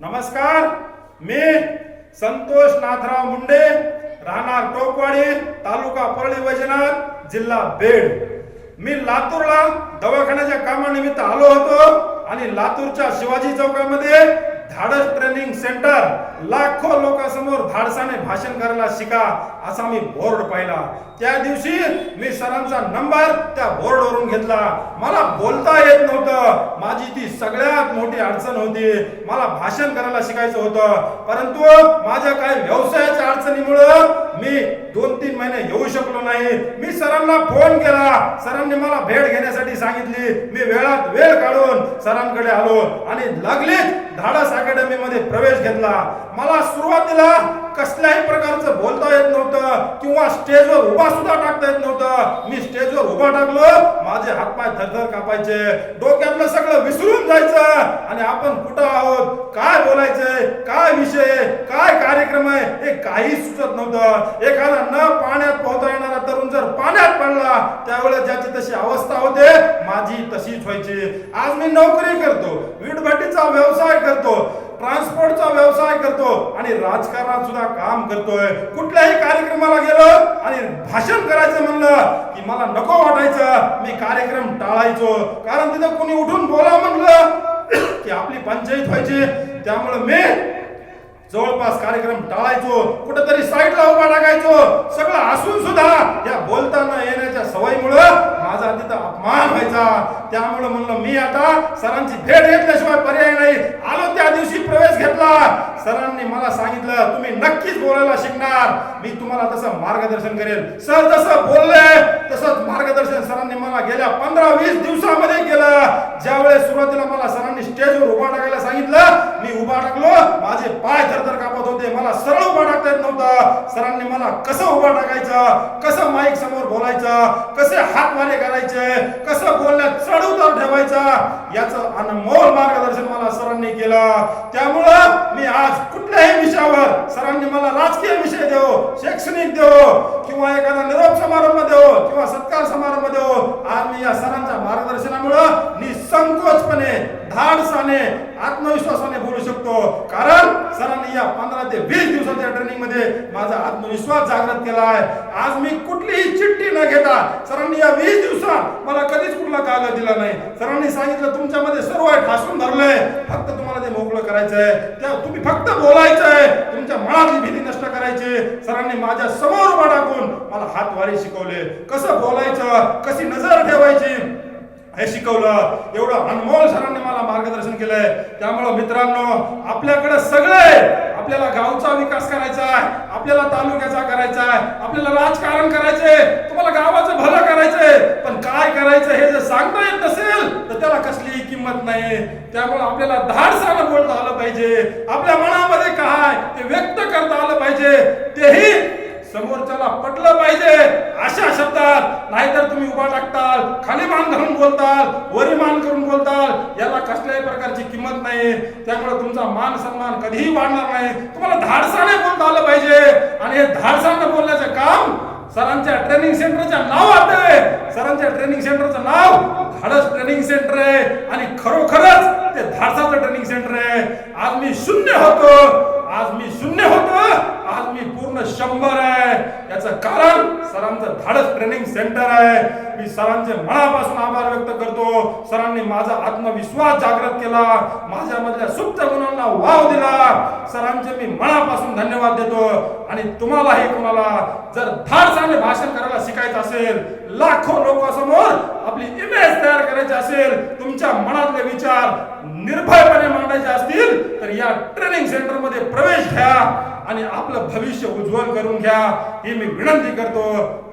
नमस्कार मी संतोष नाथराव मुंडे राहणार टोकवाडी तालुका परळी वैजनाथ जिल्हा बेड. मी लातूरला दवाखान्याच्या कामानिमित्त आलो होतो आणि लातूरच्या शिवाजी चौकामध्ये धाडस ट्रेनिंग सेंटर. लाखो लोकांसमोर धाडसाने भाषण करायला शिका असा मी बोर्ड पाहिला. त्या दिवशी मी सरांचा नंबर त्या बोर्डवरून घेतला. मला बोलता येत नव्हतं. माझी ती सगळ्यात मोठी अडचण होती. मला भाषण करायला शिकायचं होतं. परंतु माझ्या काही व्यवसायाच्या अडचणीमुळं मी महिने येऊ शकलो नाही. मी सरांना फोन केला. सरांनी मला भेट घेण्यासाठी सांगितली. मी वेळात वेळ काढून सरांकडे आलो आणि लगलीच धाडस अकॅडमी मध्ये प्रवेश घेतला. मला सुरुवातीला कसल्याही प्रकारचं बोलता येत नव्हतं किंवा स्टेजवर उभा सुद्धा टाकता येत नव्हतं. मी स्टेजवर उभा टाकलो. माझे हातपाय थरथर कापायचे. डोक्यातलं सगळं विसरून जायचं. आणि आपण कुठं आहोत? काय बोलायचंय? काय विषय काय कार्यक्रम आहे? हे काही सुचत नव्हतं. एखादा न जशी अवस्था होते. माझी तशीच व्हायची. आज मी नोकरी करतो वीटभट्टीचा व्यवसाय करतो ट्रान्सपोर्टचा व्यवसाय करतो आणि राजकारणात सुद्धा काम करतोय. कुठल्याही कार्यक्रमाला गेलो आणि भाषण करायचं म्हणलं की मला नको वाटायचं. मी कार्यक्रम टाळायचो. कारण तिथं कोणी उठून बोला म्हणलं की आपली पंचायत व्हायची. त्यामुळे मी जवळपास कार्यक्रम टाळायचो. कुठेतरी साईडला उभा टाकायचो सगळं असून सुद्धा या बोलताना येण्याच्या सवयीमुळं व्हायचा त्यामुळे म्हणलं मी आता सरांची भेट घेतल्याशिवाय पर्याय नाही. आलो त्या दिवशी प्रवेश घेतला. सरांनी मला सांगितलं तुम्ही नक्कीच बोलायला शिकणार. मी तुम्हाला तसं मार्गदर्शन करेल. सर जसं बोलले तसंच मार्गदर्शन सरांनी मला गेल्या पंधरा वीस दिवसामध्ये केलं. ज्यावेळेस सुरुवातीला मला सरांनी स्टेजवर उभा टाकायला सांगितलं मी उभा टाकलो. माझे पाय थरथर कापत होते. मला सरळ उभा टाकता येत नव्हतं. सरांनी मला कसं उभा टाकायचं? कसं माईक समोर बोलायचं? कसे हात मारे करायचे? कसं बोलण्यात चढ उतार ठेवायचा? याचं अनमोल मार्गदर्शन मला सरांनी केलं. त्यामुळं मी आज कुठल्याही विषयावर सरांनी मला राजकीय विषय देव शैक्षणिक देव किंवा एखादा निरोप समारंभ देव किंवा सत्कार समारंभ देव आज मी या सरांच्या मार्गदर्शनामुळं निसंकोचपणे धाडसाने आत्मविश्वासाने बोलू शकतो. कारण सरांनी या पंधरा ते वीस दिवसाच्या ट्रेनिंगमध्ये माझा आत्मविश्वास जागृत केला आहे आज मी कुठलीही चिठ्ठी न घेता सरांनी या वीस दिवसात मला कधीच कुठला कागद दिला नाही. सरांनी सांगितलं तुमच्यामध्ये सर्व आहे ठासून धरलंय. फक्त तुम्हाला ते मोकळं करायचंय. त्या तुम्ही फक्त बोलायचंय. तुमच्या मनातली भीती नष्ट करायची. सरांनी माझ्यासमोर उभा टाकून मला हातवारी शिकवले. कसं बोलायचं? कशी नजर ठेवायची? हे शिकवलं. एवढं अनमोल सरांनी मला मार्गदर्शन केलंय. त्यामुळं मित्रांनो आपल्याकडे सगळं आहे आपल्याला गावचा विकास करायचा आहे आपल्याला तालुक्याचा करायचा आहे आपल्याला राजकारण करायचंय तुम्हाला गावाचं भलं करायचंय. पण काय करायचं हे जर सांगता येत नसेल तर त्याला कसलीही किंमत नाही. त्यामुळे आपल्याला धाडसानं बोलता आलं पाहिजे. आपल्या मनामध्ये काय ते व्यक्त करता आलं पाहिजे. तेही समोरच्याला पटलं पाहिजे. अशा शब्दात नाहीतर तुम्ही उभा टाकताल खाली मान धरून बोलताल वरी मान करून बोलताल याला कसल्याही प्रकारची किंमत नाही. त्यामुळे तुमचा मान सन्मान कधीही वाढणार नाही. तुम्हाला धाडसाने बोलता आलं पाहिजे. आणि हे धाडसाने बोलण्याचं काम सरांच्या ट्रेनिंग सेंटरच्या नावात आहे. सरांच्या ट्रेनिंग सेंटरचं नाव धाडस ट्रेनिंग सेंटर आहे. आणि खरोखरच ते धाडसाचं ट्रेनिंग सेंटर आहे. आज मी शून्य होतो. आज मी शून्य होतो. आज मी पूर्ण शंभर आहे. याचं कारण सरांचं धाडस ट्रेनिंग सेंटर आहे. मी सरांचे मनापासून आभार व्यक्त करतो. सरांनी माझा आत्मविश्वास जागृत केला. माझ्यामधल्या सुप्त गुणांना वाव दिला. सरांचे मी मनापासून धन्यवाद देतो. आणि तुम्हालाही कोणाला जर धाडसाने भाषण करायला शिकायचं असेल लाखो लोकांसमोर आपली इमेज तयार करायची असेल तुमच्या मनातले विचार निर्भयपणे मांडायचे असतील तर या ट्रेनिंग सेंटरमध्ये प्रवेश घ्या. आणि आपलं भविष्य उज्ज्वल करून घ्या ही मी विनंती करतो.